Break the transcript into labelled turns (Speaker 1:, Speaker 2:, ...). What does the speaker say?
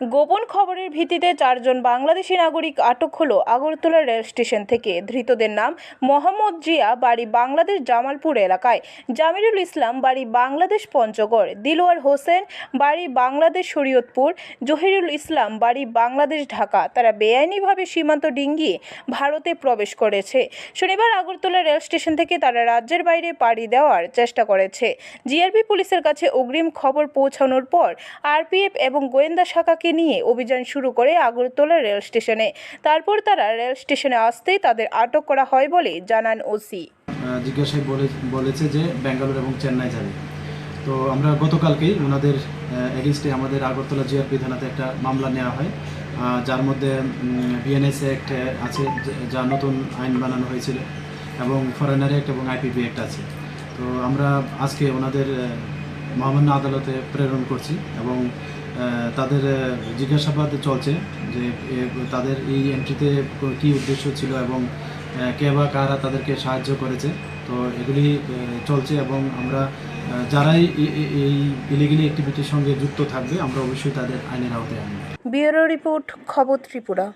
Speaker 1: গোপন খবরের ভিত্তিতে চারজন বাংলাদেশি নাগরিক আটক হলো আগরতলা রেল স্টেশন থেকে। ধৃতদের নাম মোহাম্মদ জিয়া, বাড়ি বাংলাদেশ জামালপুর এলাকায়। জামিরুল ইসলাম, বাড়ি বাংলাদেশ পঞ্চগড়। দিলওয়ার হোসেন, বাড়ি বাংলাদেশ শরীয়তপুর। জহিরুল ইসলাম, বাড়ি বাংলাদেশ ঢাকা। তারা বেআইনিভাবে সীমান্ত ডিঙ্গিয়ে ভারতে প্রবেশ করেছে। শনিবার আগরতলা রেল স্টেশন থেকে তারা রাজ্যের বাইরে পাড়ি দেওয়ার চেষ্টা করেছে। জিআরপি পুলিশের কাছে অগ্রিম খবর পৌঁছানোর পর আরপিএফ এবং গোয়েন্দা শাখাকে নিয়ে অভিযান শুরু করে আগরতলা রেল স্টেশনে। তারপর তারা রেল স্টেশনে আসতেই তাদের আটক করা হয় বলে জানান ওসি।
Speaker 2: জিজ্ঞাসায় বলে, বলেছে যে ব্যাঙ্গালোর এবং চেন্নাই যাবে। তো আমরা গতকালকেই ওনাদের এগেনস্টে আমাদের আগরতলা জিআরপি থানাতে একটা মামলা নেওয়া হয়। যার মধ্যে বিএনএস অ্যাক্ট আছে, যে- নতুন আইন বানানো হয়েছিল, এবং ফরেনার অ্যাক্ট এবং আইপিপি অ্যাক্ট আছে। তো আমরা আজকে ওনাদের মহামান্য আদালতে প্রেরণ করছি এবং তাদের জিজ্ঞাসাবাদ চলছে যে তাদের এই এন্ট্রিতে কি উদ্দেশ্য ছিল এবং কে বা কারা তাদেরকে সাহায্য করেছে। তো এগুলি চলছে এবং আমরা যারাই এই ইলিগেলি অ্যাক্টিভিটির সঙ্গে যুক্ত থাকবে, আমরা অবশ্যই তাদের আইনের আওতায় আনব।
Speaker 1: ব্যুরো রিপোর্ট খবর ত্রিপুরা।